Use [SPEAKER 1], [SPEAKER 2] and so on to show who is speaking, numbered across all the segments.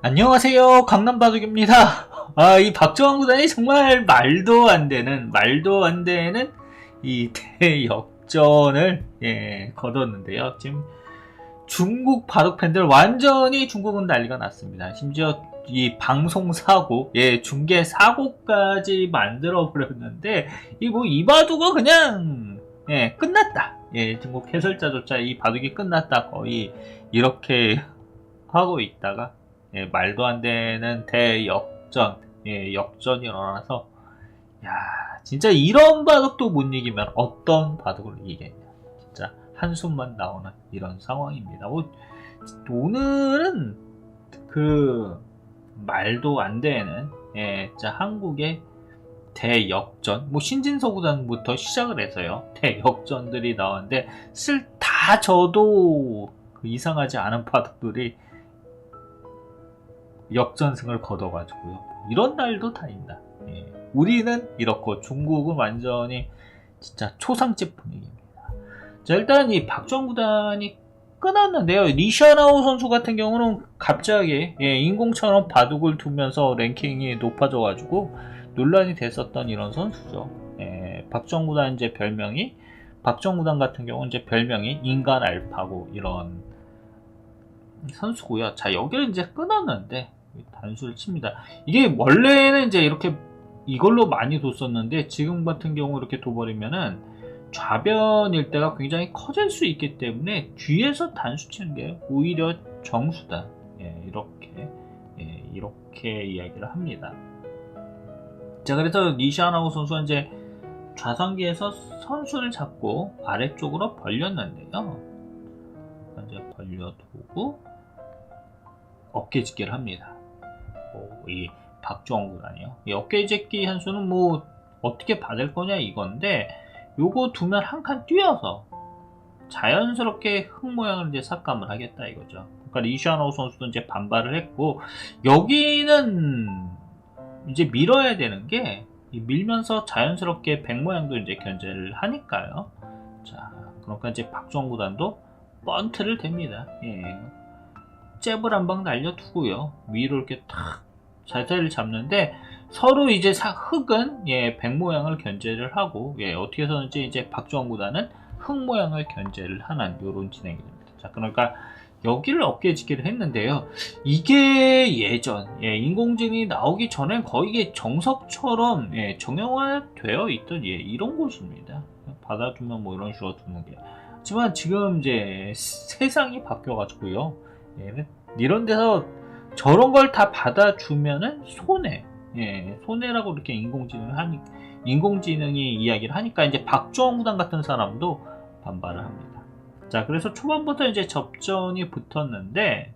[SPEAKER 1] 안녕하세요. 강남바둑입니다. 아, 이 박정환 구단이 정말 말도 안 되는, 말도 안 되는 이 대역전을, 예, 거뒀는데요. 지금 중국 바둑 팬들 완전히 중국은 난리가 났습니다. 심지어 이 방송 사고, 예, 중계 사고까지 만들어 버렸는데, 이 뭐, 이 바둑은 그냥, 예, 끝났다. 예, 중국 해설자조차 이 바둑이 끝났다. 거의 이렇게 하고 있다가, 예, 말도 안 되는 대역전, 예, 역전이 일어나서, 야, 진짜 이런 바둑도 못 이기면 어떤 바둑을 이기겠냐. 진짜 한숨만 나오는 이런 상황입니다. 뭐, 오늘은 그 말도 안 되는, 예, 진짜 한국의 대역전, 뭐 신진서 구단부터 시작을 해서요, 대역전들이 나왔는데, 쓸다 져도 그 이상하지 않은 바둑들이 역전승을 거둬가지고요. 이런 날도 다 있다. 예. 우리는 이렇고 중국은 완전히 진짜 초상집 분위기입니다. 자, 일단 이 박정구단이 끊었는데요. 리샤나오 선수 같은 경우는 갑자기 예, 인공처럼 바둑을 두면서 랭킹이 높아져가지고 논란이 됐었던 이런 선수죠. 예, 박정구단 이제 별명이 박정구단 같은 경우는 이제 별명이 인간 알파고 이런 선수고요. 자 여기를 이제 끊었는데 단수를 칩니다. 이게 원래는 이제 이렇게 이걸로 많이 뒀었는데 지금 같은 경우 이렇게 둬버리면은 좌변 일대가 굉장히 커질 수 있기 때문에 뒤에서 단수 치는 게 오히려 정수다. 예, 이렇게 예, 이렇게 이야기를 합니다. 자 그래서 니시아나우 선수가 이제 좌상기에서 선수를 잡고 아래쪽으로 벌렸는데요. 이제 벌려두고 어깨짓기를 합니다. 뭐, 이 박주원 구단이요. 이 어깨짓기 한 수는 뭐 어떻게 받을 거냐 이건데 요거 두면 한 칸 뛰어서 자연스럽게 흙 모양을 이제 삭감을 하겠다 이거죠. 그러니까 리샤노 선수도 이제 반발을 했고 여기는 이제 밀어야 되는 게 밀면서 자연스럽게 백 모양도 이제 견제를 하니까요. 자, 그러니까 이제 박주원 구단도 번트를 댑니다. 예. 잽을 한 방 날려두고요. 위로 이렇게 탁 자세를 잡는데 서로 이제 사, 흙은 예, 백 모양을 견제를 하고 예, 어떻게 해서든지 이제 박주원 구단은 흙 모양을 견제를 하는 이런 진행이 됩니다. 자, 그러니까 여기를 어깨 지기를 했는데요. 이게 예전 예, 인공지능이 나오기 전에 거의 이게 정석처럼 예, 정형화되어 있던 예, 이런 곳입니다. 받아두면 뭐 이런 식으로 두는 게. 하지만 지금 이제 세상이 바뀌어가지고요. 예, 이런 데서 저런 걸 다 받아주면은 손해. 예, 손해라고 이렇게 인공지능 하니 인공지능이 이야기를 하니까 이제 박주원 구단 같은 사람도 반발을 합니다. 자, 그래서 초반부터 이제 접전이 붙었는데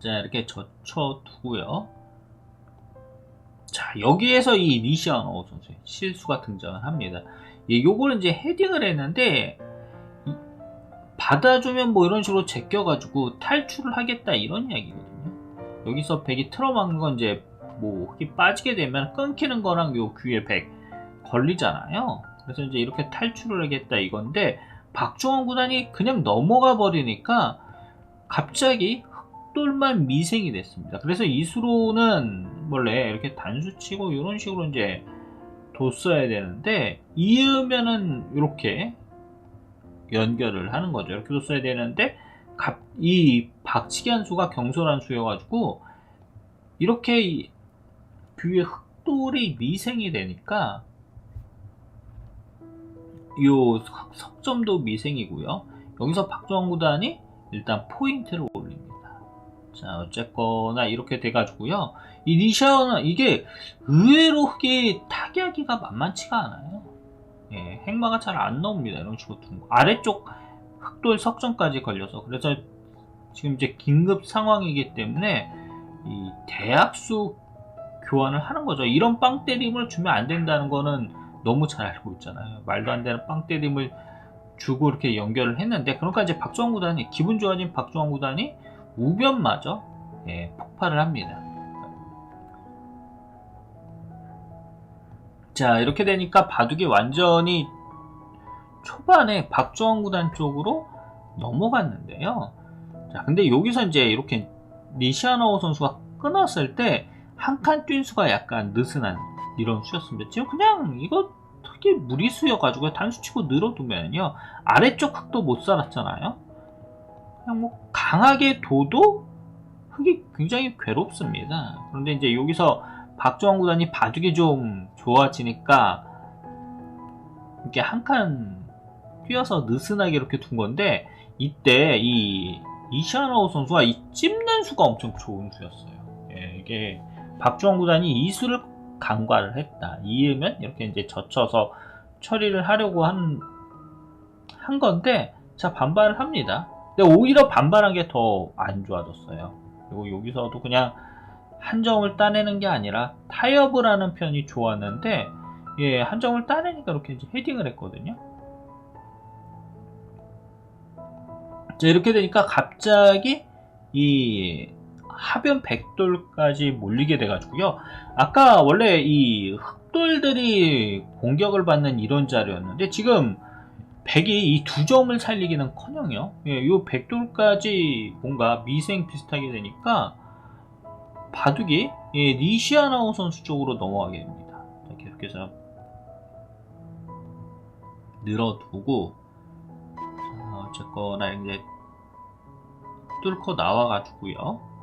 [SPEAKER 1] 자, 이렇게 젖혀두고요. 자, 여기에서 이 리시아노 선수의 실수가 등장을 합니다. 예, 요거를 이제 헤딩을 했는데 이, 받아주면 뭐 이런 식으로 제껴가지고 탈출을 하겠다 이런 이야기거든요. 여기서 백이 틀어막는 건 이제 뭐 흙이 빠지게 되면 끊기는 거랑 요 귀에 백 걸리잖아요. 그래서 이제 이렇게 탈출을 하겠다 이건데 박종원 구단이 그냥 넘어가 버리니까 갑자기 흑돌만 미생이 됐습니다. 그래서 이수로는 원래 이렇게 단수 치고 이런 식으로 이제 뒀어야 되는데 이으면은 이렇게 연결을 하는 거죠. 이렇게 뒀어야 되는데 갑, 이 박치기 한 수가 경솔한 수여가지고 이렇게 귀에 흑돌이 미생이 되니까 요 석점도 미생이고요. 여기서 박정원 구단이 일단 포인트를 올립니다. 자, 어쨌거나 이렇게 돼가지고요. 이 리샤오는 이게 의외로 흙이 타기하기가 만만치가 않아요. 예, 행마가 잘 안 나옵니다. 이런 식으로 거. 아래쪽 흑돌 석점까지 걸려서 그래서 지금 이제 긴급 상황이기 때문에 이 대학수 교환을 하는 거죠. 이런 빵 때림을 주면 안 된다는 거는 너무 잘 알고 있잖아요. 말도 안 되는 빵 때림을 주고 이렇게 연결을 했는데 그러니까 이제 박주원 구단이 기분 좋아진 박주원 구단이 우변마저 예, 폭발을 합니다. 자 이렇게 되니까 바둑이 완전히 초반에 박주원 구단 쪽으로 넘어갔는데요. 자 근데 여기서 이제 이렇게 니시아노 선수가 끊었을 때 한 칸 뛴 수가 약간 느슨한 이런 수였습니다. 지금 그냥 이거 되게 무리수여가지고 단수 치고 늘어두면요 아래쪽 흙도 못 살았잖아요. 그냥 뭐 강하게 둬도 흙이 굉장히 괴롭습니다. 그런데 이제 여기서 박정원 구단이 바둑이 좀 좋아지니까 이렇게 한 칸 뛰어서 느슨하게 이렇게 둔 건데 이때 이 이시아나오 선수가 이 찝는 수가 엄청 좋은 수였어요. 예, 이게 박주원 구단이 이 수를 간과를 했다. 이으면 이렇게 이제 젖혀서 처리를 하려고 한, 한 건데, 자, 반발을 합니다. 근데 오히려 반발한 게 더 안 좋아졌어요. 그리고 여기서도 그냥 한 점을 따내는 게 아니라 타협을 하는 편이 좋았는데, 예, 한 점을 따내니까 이렇게 이제 헤딩을 했거든요. 자, 이렇게 되니까 갑자기 이 하변 백돌까지 몰리게 돼가지고요. 아까 원래 이 흑돌들이 공격을 받는 이런 자료였는데 지금 백이 이 두 점을 살리기는 커녕요. 예, 이 백돌까지 뭔가 미생 비슷하게 되니까 바둑이 예, 니시아나오 선수 쪽으로 넘어가게 됩니다. 자, 계속해서 늘어두고 자, 어쨌거나 이제 뚫고 나와가지고요.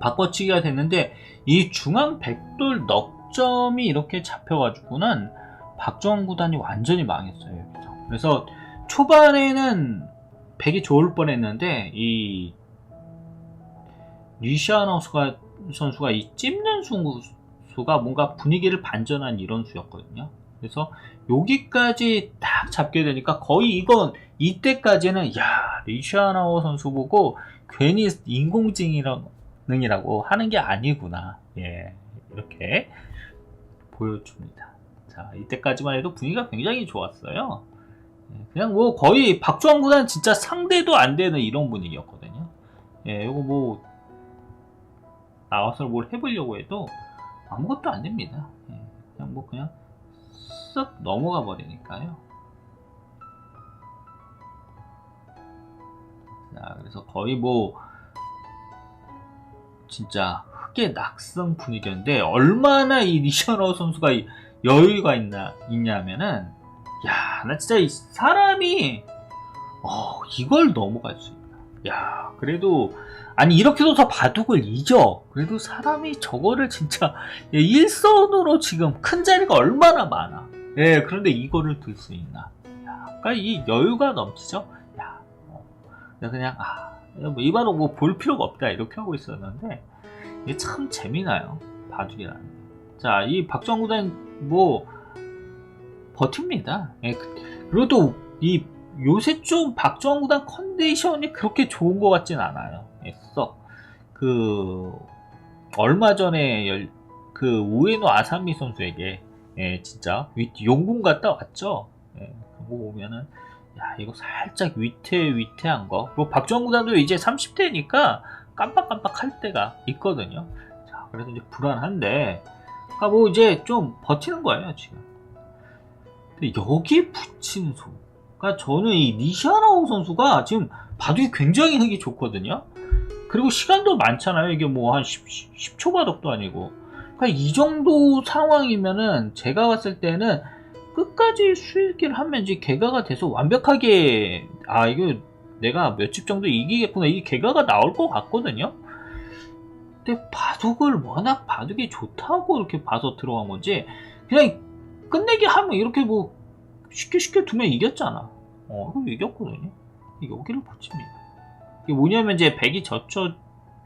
[SPEAKER 1] 바꿔치기가 됐는데 이 중앙 백돌 넉점이 이렇게 잡혀가지고는 박정원 구단이 완전히 망했어요. 여기서. 그래서 초반에는 백이 좋을 뻔했는데 이 리시아노 수가 선수가 이 찝는 수가 뭔가 분위기를 반전한 이런 수였거든요. 그래서 여기까지 딱 잡게 되니까 거의 이건 이때까지는 야 리시아노 선수 보고 괜히 인공지 능이라고 하는 게 아니구나. 예 이렇게 보여줍니다. 자 이때까지만 해도 분위기가 굉장히 좋았어요. 예, 그냥 뭐 거의 박주원 구단 진짜 상대도 안 되는 이런 분위기였거든요. 예, 이거 뭐 나와서 뭘 해보려고 해도 아무것도 안 됩니다. 예, 그냥 뭐 그냥 쓱 넘어가 버리니까요. 자, 그래서 거의 뭐 진짜 흑의 낙성 분위기였는데 얼마나 이 니셔너 선수가 여유가 있나 있냐면은 야, 나 진짜 이 사람이 어, 이걸 넘어갈 수 있나. 야, 그래도 아니 이렇게도 더 바둑을 잊어. 그래도 사람이 저거를 진짜 예, 일선으로 지금 큰 자리가 얼마나 많아. 예, 그런데 이거를 들 수 있나. 야, 그러니까 이 여유가 넘치죠. 야, 어, 그냥 아, 뭐 이바로 뭐 볼 필요가 없다 이렇게 하고 있었는데 이게 참 재미나요. 바둑이라는. 게. 자, 이 박정구단 뭐 버팁니다. 예, 그리고 또 이 요새 좀 박정원 구단 컨디션이 그렇게 좋은 것 같진 않아요. 예, 썩. 그 얼마 전에 열, 그 우에노 아사미 선수에게 예, 진짜 위, 용궁 갔다 왔죠. 예, 그거 보면은 야 이거 살짝 위태 위태한 거. 그리고 박정원 구단도 이제 30대니까 깜빡깜빡 할 때가 있거든요. 자, 그래서 이제 불안한데, 아, 뭐 이제 좀 버티는 거예요 지금. 여기에 붙인 수. 그러니까 저는 이 니시아나오 선수가 지금 바둑이 굉장히 하기 좋거든요. 그리고 시간도 많잖아요. 이게 뭐 한 10, 초 바둑도 아니고. 그러니까 이 정도 상황이면은 제가 봤을 때는 끝까지 수익을 하면 이제 개가가 돼서 완벽하게 아 이거 내가 몇 집 정도 이기겠구나 이 개가가 나올 것 같거든요. 근데 바둑을 워낙 바둑이 좋다고 이렇게 봐서 들어간 건지 그냥 끝내기 하면 이렇게 뭐 쉽게 쉽게 두면 이겼잖아. 어, 그럼 이겼거든요. 여기를 붙입니다. 이게 뭐냐면 이제 백이 젖혀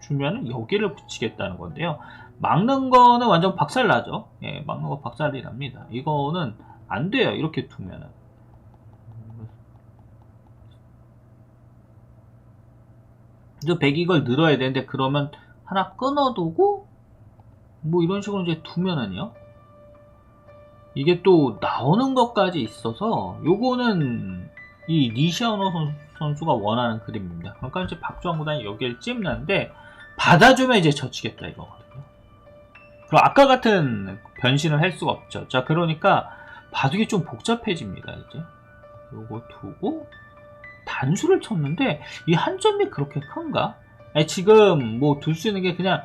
[SPEAKER 1] 주면은 여기를 붙이겠다는 건데요. 막는 거는 완전 박살나죠. 예, 막는 거 박살이 납니다. 이거는 안 돼요. 이렇게 두면은. 이제 백이 이걸 늘어야 되는데 그러면 하나 끊어두고 뭐 이런 식으로 이제 두면은요. 이게 또 나오는 것까지 있어서 요거는 이 니시아노 선수 가 원하는 그림입니다. 그러니까 이제 박주환 구단이 여기를 찝는데 받아주면 이제 져치겠다 이거거든요. 그럼 아까 같은 변신을 할 수가 없죠. 자, 그러니까 바둑이 좀 복잡해집니다. 이제 요거 두고 단수를 쳤는데 이 한 점이 그렇게 큰가? 아니, 지금 뭐 둘 수 있는 게 그냥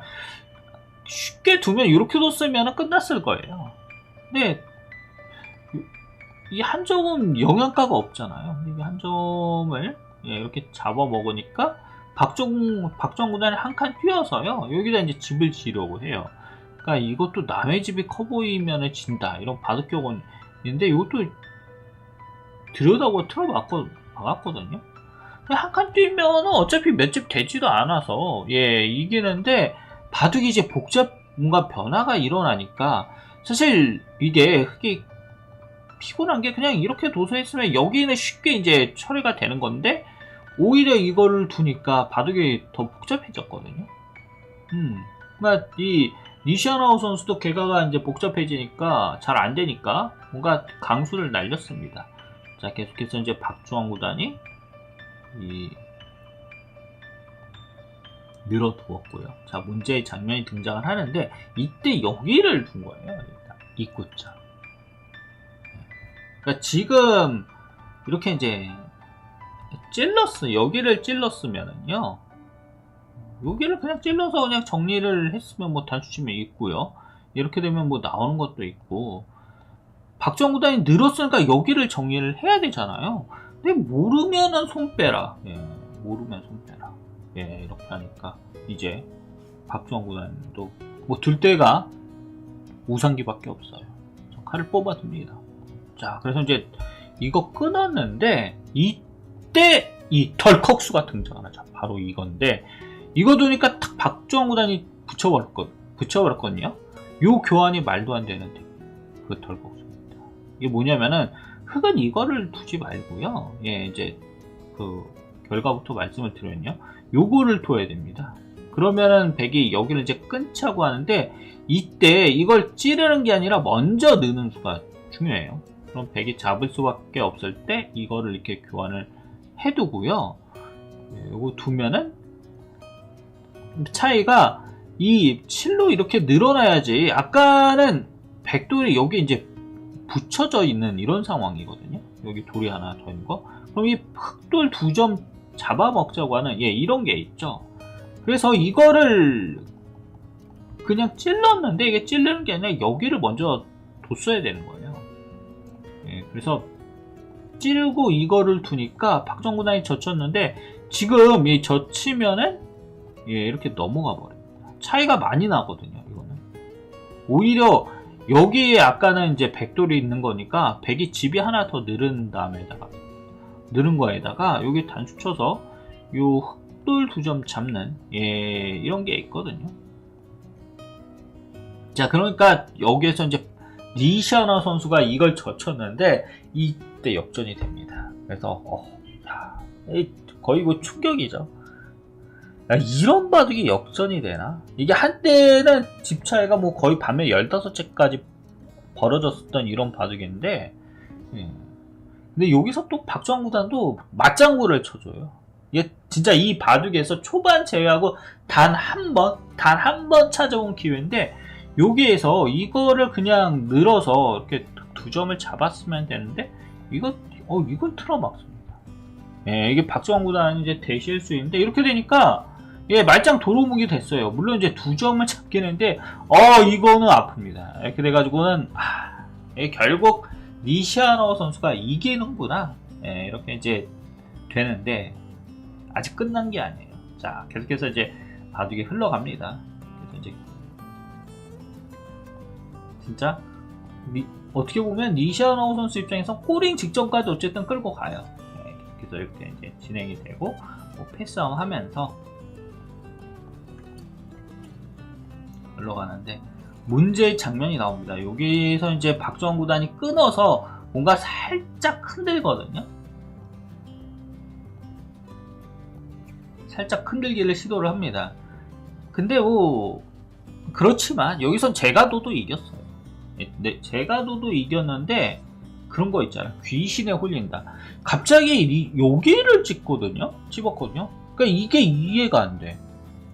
[SPEAKER 1] 쉽게 두면 이렇게 뒀으면 끝났을 거예요. 근데 이 한 점은 영양가가 없잖아요. 이 한 점을 예, 이렇게 잡아 먹으니까 박정 박정 구단이 한 칸 뛰어서요. 여기다 이제 집을 지려고 해요. 그러니까 이것도 남의 집이 커 보이면 진다 이런 바둑격은 있는데 이것도 들여다보고 틀어봤거 봤거든요. 한 칸 뛰면 어차피 몇 집 되지도 않아서 예 이기는데 바둑이 이제 복잡 뭔가 변화가 일어나니까 사실 이게 흑이 피곤한 게 그냥 이렇게 도서했으면 여기는 쉽게 이제 처리가 되는 건데 오히려 이거를 두니까 바둑이 더 복잡해졌거든요. 음, 그러니까 이 니시아나우 선수도 개가가 이제 복잡해지니까 잘 안 되니까 뭔가 강수를 날렸습니다. 자 계속해서 이제 박주환 구단이 이 늘어두었고요. 자 문제의 장면이 등장을 하는데 이때 여기를 둔 거예요. 입구자. 그러니까 지금 이렇게 이제 찔렀어 여기를 찔렀으면은요 여기를 그냥 찔러서 그냥 정리를 했으면 뭐 단수치면 있고요. 이렇게 되면 뭐 나오는 것도 있고. 박정 구단이 늘었으니까 여기를 정리를 해야 되잖아요. 근데 모르면은 손 빼라. 예, 모르면 손 빼라. 예, 이렇게 하니까 이제 박정 구단도 뭐 들 때가 우상기밖에 없어요. 저 칼을 뽑아둡니다. 자, 그래서 이제 이거 끊었는데 이때 이 덜컥수가 등장하죠. 바로 이건데 이거 두니까 구단이 붙여버렸거, 붙여버렸거든요. 요 교환이 말도 안 되는 그 덜컥수입니다. 이게 뭐냐면은 흑은 이거를 두지 말고요. 예, 이제 그 결과부터 말씀을 드렸냐. 요거를 둬야 됩니다. 그러면은 백이 여기를 이제 끊자고 하는데 이때 이걸 찌르는 게 아니라 먼저 넣는 수가 중요해요. 그럼 100이 잡을 수밖에 없을 때 이거를 이렇게 교환을 해두고요. 이거 두면은 차이가 이 7로 이렇게 늘어나야지 아까는 백돌이 여기 이제 붙여져 있는 이런 상황이거든요. 여기 돌이 하나 더 있는 거. 그럼 이 흑돌 두 점 잡아먹자고 하는 예 이런 게 있죠. 그래서 이거를 그냥 찔렀는데 이게 찔르는 게 아니라 여기를 먼저 뒀어야 되는 거예요. 예, 그래서 찌르고 이거를 두니까 박정구단이 젖혔는데 지금 이 젖히면은 예, 이렇게 넘어가 버립니다. 차이가 많이 나거든요. 이거는 오히려 여기에 아까는 이제 백돌이 있는 거니까 백이 집이 하나 더 늘은 다음에다가 늘은 거에다가 여기 단수 쳐서 요 흑돌 두 점 잡는 예 이런 게 있거든요. 자 그러니까 여기에서 이제 리샤나 선수가 이걸 젖혔는데 이때 역전이 됩니다. 그래서 어, 야, 거의 뭐 충격이죠. 야, 이런 바둑이 역전이 되나? 이게 한때는 집 차이가 뭐 거의 밤에 15채까지 벌어졌었던 이런 바둑인데 예. 근데 여기서 또 박주환 구단도 맞장구를 쳐줘요. 이게 진짜 이 바둑에서 초반 제외하고 단 한 번, 단 한 번 찾아온 기회인데 여기에서 이거를 그냥 늘어서 이렇게 두 점을 잡았으면 되는데 이거 어 이건 틀어막습니다. 예, 이게 박정환 구단은 이제 있는데 이렇게 되니까 예, 말짱 도루묵이 됐어요. 물론 이제 두 점을 잡긴 했는데 어 이거는 아픕니다. 이렇게 돼가지고는 아, 예, 결국 니시아노 선수가 이기는구나. 예, 이렇게 이제 되는데 아직 끝난 게 아니에요. 자, 계속해서 이제 바둑이 흘러갑니다. 그래서 이제 진짜 미, 어떻게 보면 니시아노 선수 입장에서 꼬링 직전까지 어쨌든 끌고 가요. 네, 그래서 이렇게 이제 진행이 되고 뭐 패싸움 하면서 흘러가는데 문제의 장면이 나옵니다. 여기서 이제 박정원 구단이 끊어서 뭔가 살짝 흔들거든요. 살짝 흔들기를 시도를 합니다. 근데 뭐 그렇지만 여기선 제가 도도 이겼어요. 네, 제가도도 이겼는데 그런 거 있잖아. 귀신에 홀린다. 갑자기 이, 여기를 찍거든요? 집었거든요? 그러니까 이게 이해가 안 돼.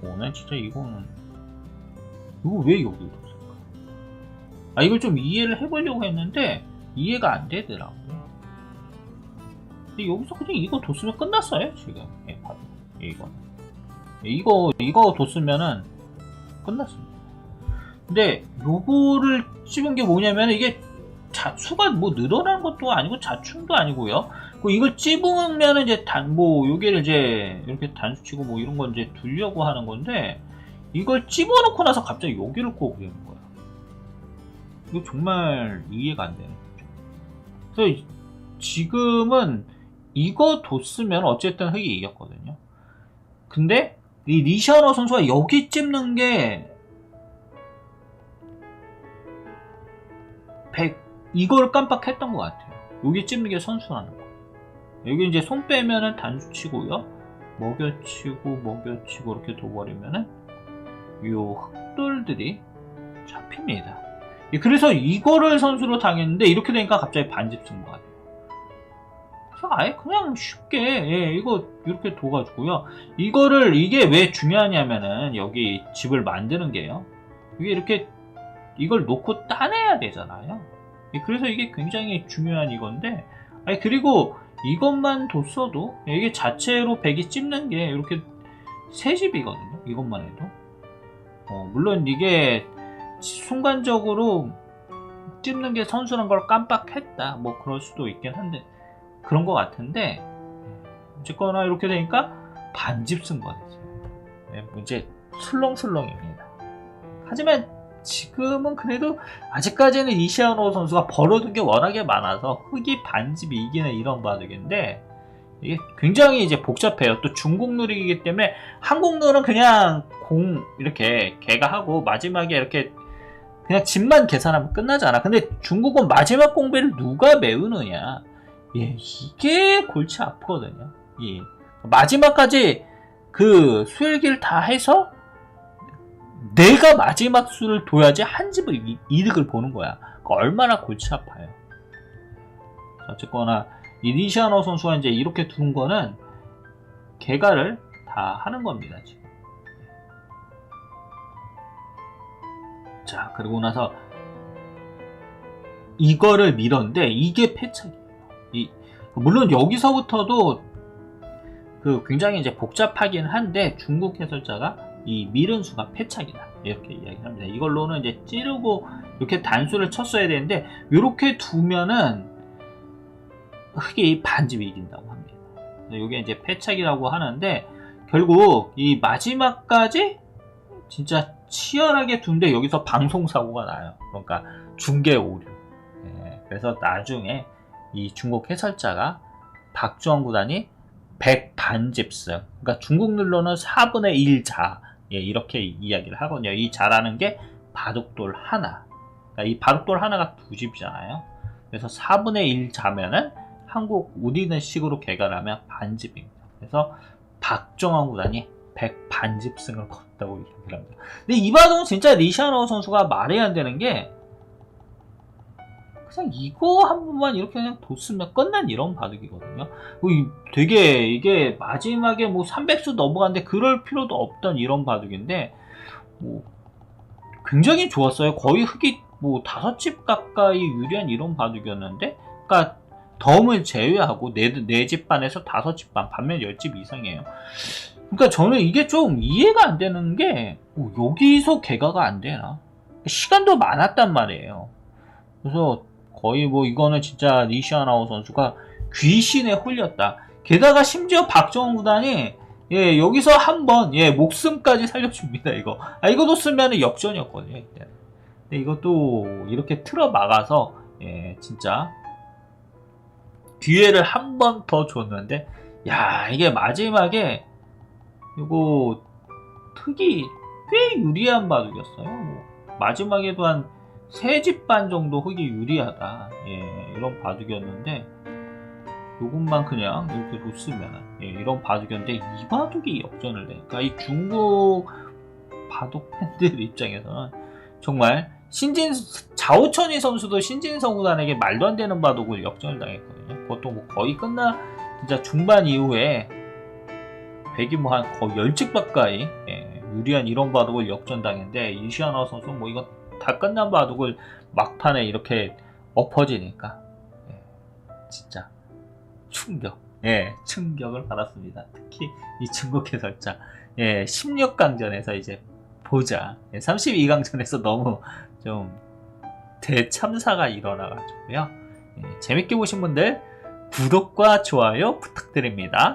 [SPEAKER 1] 어, 난 진짜 이거는, 이거 왜 여기로 뒀을까? 아, 이걸 좀 이해를 해보려고 했는데, 이해가 안 되더라고요. 근데 여기서 그냥 이거 뒀으면 끝났어요, 지금. 예, 봐도. 이거. 이거, 이거 뒀으면은 끝났습니다. 근데 요거를 찝은 게 뭐냐면 이게 자, 수가 뭐 늘어난 것도 아니고 자충도 아니고요. 그 이걸 찝으면 이제 단, 뭐, 여기를 이제 이렇게 단수치고 뭐 이런 건 이제 두려고 하는 건데, 이걸 찝어놓고 나서 갑자기 여기를 꼭 그리는 거야. 이거 정말 이해가 안 되는 거죠. 그래서 지금은 이거 뒀으면 어쨌든 흑이 이겼거든요. 근데 이 리샤너 선수가 여기 찝는 게 100, 이걸 깜빡했던 것 같아요. 여기 찝는 게 선수라는 거. 여기 이제 손 빼면은 단수치고요. 먹여치고 먹여치고 이렇게 둬버리면은 요 흑돌들이 잡힙니다. 예, 그래서 이거를 선수로 당했는데 이렇게 되니까 갑자기 반집 쓴것 같아요. 그래서 아예 그냥 쉽게 예, 이거 이렇게 둬가지고요. 이거를 이게 왜 중요하냐면은 여기 집을 만드는 게요. 이게 이렇게 이걸 놓고 따내야 되잖아요. 예, 그래서 이게 굉장히 중요한 이건데, 아니 그리고 이것만 뒀어도 이게 자체로 백이 찝는 게 이렇게 세 집이거든요. 이것만 해도. 어, 물론 이게 순간적으로 찝는 게 선수란 걸 깜빡했다. 뭐 그럴 수도 있긴 한데 그런 것 같은데 어쨌거나 이렇게 되니까 반집 쓴 거겠어요. 예, 뭐 이제 술렁술렁입니다. 하지만 지금은 그래도 아직까지는 이시아노 선수가 벌어둔 게 워낙에 많아서 흑이 반집이 이기는 이런 바둑인데 이게 굉장히 이제 복잡해요. 또 중국 룰이기 때문에 한국 룰은 그냥 공 이렇게 개가 하고 마지막에 이렇게 그냥 집만 계산하면 끝나잖아. 근데 중국은 마지막 공배를 누가 메우느냐. 예, 이게 골치 아프거든요. 예. 마지막까지 그 수일기를 다 해서 내가 마지막 수를 둬야지 한 집을 이- 이득을 보는 거야. 그러니까 얼마나 골치 아파요. 어쨌거나 이 리시아노 선수가 이제 이렇게 두는 거는 개가를 다 하는 겁니다. 자 그리고 나서 이거를 밀었는데 이게 패착이에요. 이 물론 여기서부터도 그 굉장히 이제 복잡하긴 한데 중국 해설자가 이 밀은 수가 패착이다 이렇게 이야기합니다. 이걸로는 이제 찌르고 이렇게 단수를 쳤어야 되는데 이렇게 두면은 흑이 반집이 이긴다고 합니다. 이게 이제 패착이라고 하는데 결국 이 마지막까지 진짜 치열하게 둔데 여기서 방송 사고가 나요. 그러니까 중계 오류. 예, 그래서 나중에 이 중국 해설자가 박주원 구단이 100 반집승. 그러니까 중국 눌러는 4분의 1 자. 예, 이렇게 이야기를 하거든요. 이 자라는 게 바둑돌 하나. 그러니까 이 바둑돌 하나가 두 집이잖아요. 그래서 4분의 1 자면은 한국 우리는 식으로 개가하면 반집입니다. 그래서 박정환 구단이 100 반집승을 거뒀다고 이야기를 합니다. 근데 이 바둑은 진짜 리샤노 선수가 말이 안 되는 게 그냥 이거 한 번만 이렇게 그냥 뒀으면 끝난 이런 바둑이거든요. 뭐 이- 되게 이게 마지막에 뭐 300수 넘어갔는데 그럴 필요도 없던 이런 바둑인데 뭐 굉장히 좋았어요. 거의 흑이 뭐 다섯 집 가까이 유리한 이런 바둑이었는데, 그러니까 덤을 제외하고 네 네 집 반에서 다섯 집 반, 반면 열 집 이상이에요. 그러니까 저는 이게 좀 이해가 안 되는 게 어, 여기서 개가가 안 되나? 시간도 많았단 말이에요. 그래서 거의 뭐 이거는 진짜 리시아나우 선수가 귀신에 홀렸다. 게다가 심지어 박정훈 구단이 예 여기서 한번 예 목숨까지 살려줍니다 이거. 아 이거 뒀으면 역전이었거든요. 근데 이것도 이렇게 틀어 막아서 예 진짜 기회를 한 번 더 줬는데 야 이게 마지막에 이거 특이 꽤 유리한 바둑이었어요. 뭐 마지막에도 한 세 집 반 정도 흑이 유리하다. 예, 이런 바둑이었는데 요것만 그냥 이렇게 뒀으면 예, 이런 바둑이었는데 이 바둑이 역전을 되니까 이 중국 바둑 팬들 입장에서는 정말 신진 자오천이 선수도 신진성 구단에게 말도 안 되는 바둑을 역전을 당했거든요. 그것도 뭐 거의 끝나 진짜 중반 이후에 백이 뭐 한 거의 열측 가까이 예, 유리한 이런 바둑을 역전당했는데 이시아나 선수 뭐 이거 다 끝난 바둑을 막판에 이렇게 엎어지니까 예, 진짜 충격 예 충격을 받았습니다. 특히 이 중국 해설자. 예 16강전에서 이제 보자. 예, 32강전에서 너무 좀 대참사가 일어나가지고요. 예, 재밌게 보신 분들 구독과 좋아요 부탁드립니다